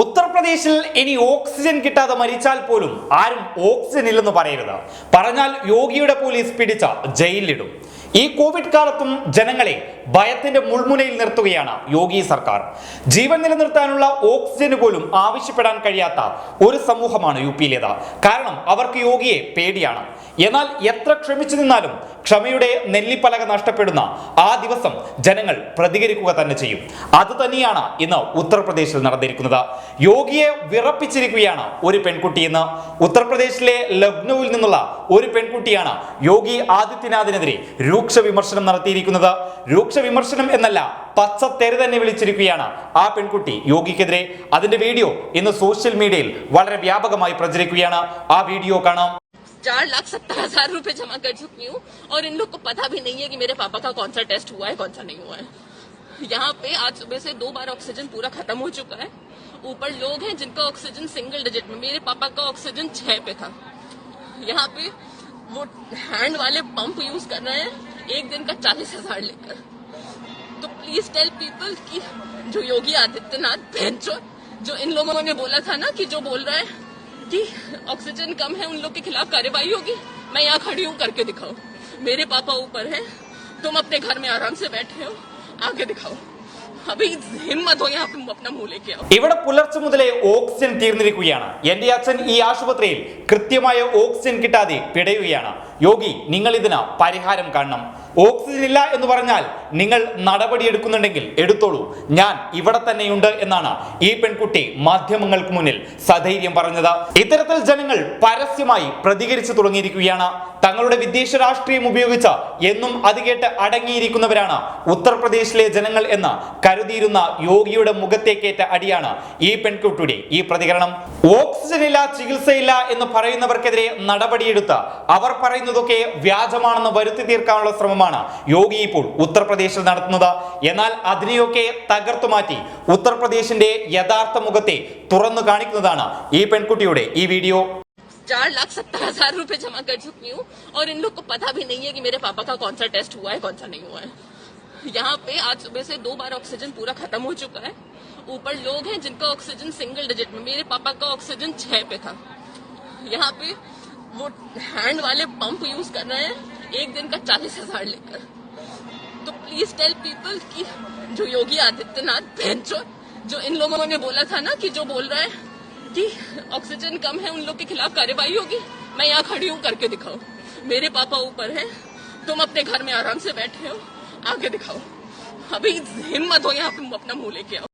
ഉത്തർപ്രദേശിൽ ഇനി ഓക്സിജൻ കിട്ടാതെ മരിച്ചാൽ പോലും ആരും ഓക്സിജൻ ഇല്ലെന്ന് പറയരുത്. പറഞ്ഞാൽ യോഗിയുടെ പോലീസ് പിടിച്ച ജയിലിലിടും. ഈ കോവിഡ് കാലത്തും ജനങ്ങളെ ഭയത്തിന്റെ മുൾമുനയിൽ നിർത്തുകയാണ് യോഗി സർക്കാർ. ജീവൻ നിലനിർത്താനുള്ള ഓക്സിജന് പോലും ആവശ്യപ്പെടാൻ കഴിയാത്ത ഒരു സമൂഹമാണ് യു പിയിലേത് കാരണം അവർക്ക് യോഗിയെ പേടിയാണ്. എന്നാൽ എത്ര ക്ഷമിച്ചു നിന്നാലും ക്ഷമയുടെ നെല്ലിപ്പലക നഷ്ടപ്പെടുന്ന ആ ദിവസം ജനങ്ങൾ പ്രതികരിക്കുക തന്നെ ചെയ്യും. അത് തന്നെയാണ് ഇന്ന് ഉത്തർപ്രദേശിൽ നടന്നിരിക്കുന്നത്. യോഗിയെ വിറപ്പിച്ചിരിക്കുകയാണ് ഒരു പെൺകുട്ടി ഇന്ന് ഉത്തർപ്രദേശിലെ ലക്നൌവിൽ നിന്നുള്ള ഒരു പെൺകുട്ടിയാണ് യോഗി ആദിത്യനാഥിനെതിരെ രൂക്ഷ വിമർശനം നടത്തിയിരിക്കുന്നത് രൂക്ഷ വിമർശനം എന്നല്ല പച്ച തെറി തന്നെ വിളിച്ചിരിക്കുകയാണ് ആ പെൺകുട്ടി യോഗിക്കെതിരെ അതിന്റെ വീഡിയോ ഇന്ന് സോഷ്യൽ മീഡിയയിൽ വളരെ വ്യാപകമായി പ്രചരിക്കുകയാണ് ആ വീഡിയോ കാണാം चार लाख सत्तर हजार रूपए जमा कर चुकी हूँ और इन लोग को पता भी नहीं है कि मेरे पापा का कौन सा टेस्ट हुआ है कौन सा नहीं हुआ है यहाँ पे आज सुबह से दो बार ऑक्सीजन पूरा खत्म हो चुका है ऊपर लोग हैं जिनका ऑक्सीजन सिंगल डिजिट में। मेरे पापा का ऑक्सीजन छह पे था। यहाँ पे वो हैंड वाले पंप यूज़ कर रहे हैं एक दिन का चालीस हज़ार लेकर। तो प्लीज़ टेल पीपल कि जो योगी आदित्यनाथ बेंचो जो इन लोगों ने बोला था ना कि जो बोल रहा है कि ऑक्सीजन कम है उन लोग के खिलाफ कार्रवाई होगी, मैं यहाँ खड़ी हूँ करके दिखाओ। मेरे पापा ऊपर है, तुम अपने घर में आराम से बैठे हो आके दिखाओ। ഇവിടെ പുലർച്ചെ മുതലേ ഓക്സിജൻ തീർന്നിരിക്കുകയാണ്. എന്റെ അച്ഛൻ ഈ ആശുപത്രിയിൽ കൃത്യമായ ഓക്സിജൻ കിട്ടാതെ പിടയുകയാണ്. യോഗി നിങ്ങൾ ഇതിന് പരിഹാരം കാണണം. ഓക്സിജൻ ഇല്ല എന്ന് പറഞ്ഞാൽ നിങ്ങൾ നടപടി എടുക്കുന്നുണ്ടെങ്കിൽ എടുത്തോളൂ. ഞാൻ ഇവിടെ തന്നെയുണ്ട് എന്നാണ് ഈ പെൺകുട്ടി മാധ്യമങ്ങൾക്ക് മുന്നിൽ സധൈര്യം പറഞ്ഞത്. ഇത്തരത്തിൽ ജനങ്ങൾ പരസ്യമായി പ്രതികരിച്ചു തുടങ്ങിയിരിക്കുകയാണ്. തങ്ങളുടെ വിദേശ രാഷ്ട്രീയം ഉപയോഗിച്ച് എന്നും അത് കേട്ട് അടങ്ങിയിരിക്കുന്നവരാണ് ഉത്തർപ്രദേശിലെ ജനങ്ങൾ എന്ന് കരുതിയിരുന്ന യോഗിയുടെ മുഖത്തേക്കേറ്റ അടിയാണ് ഈ പെൺകുട്ടിയുടെ ഈ പ്രതികരണം. ഓക്സിജൻ ഇല്ല ചികിത്സയില്ല എന്ന് പറയുന്നവർക്കെതിരെ നടപടിയെടുത്ത് അവർ പറയുന്നതൊക്കെ വ്യാജമാണെന്ന് വരുത്തി തീർക്കാനുള്ള ശ്രമമാണ് യോഗി ഇപ്പോൾ ഉത്തർപ്രദേശിൽ നടത്തുന്നത് എന്നാൽ അതിനെയൊക്കെ തകർത്തു മാറ്റി ഉത്തർപ്രദേശിന്റെ യഥാർത്ഥ മുഖത്തെ തുറന്നു കാണിക്കുന്നതാണ് ഈ പെൺകുട്ടിയുടെ ഈ വീഡിയോ चार लाख सत्तर हजार रूपए जमा कर चुकी हूँ और इन लोग को पता भी नहीं है कि मेरे पापा का कौन सा टेस्ट हुआ है कौन सा नहीं हुआ है यहाँ पे आज सुबह से दो बार ऑक्सीजन पूरा खत्म हो चुका है ऊपर लोग हैं जिनका ऑक्सीजन सिंगल डिजिट में मेरे पापा का ऑक्सीजन छह पे था यहाँ पे वो हैंड वाले पंप यूज़ कर रहे हैं एक दिन का चालीस हज़ार लेकर। तो प्लीज़ टेल पीपल कि जो योगी आदित्यनाथ बेंचो जो इन लोगों ने बोला था ना कि जो बोल रहा है कि ऑक्सीजन कम है उन लोग के खिलाफ कार्रवाई होगी मैं यहाँ खड़ी हूँ करके दिखाओ। मेरे पापा ऊपर है तुम अपने घर में आराम से बैठे हो आगे दिखाओ। अभी हिम्मत हो यहाँ अपना मुँह लेके आओ।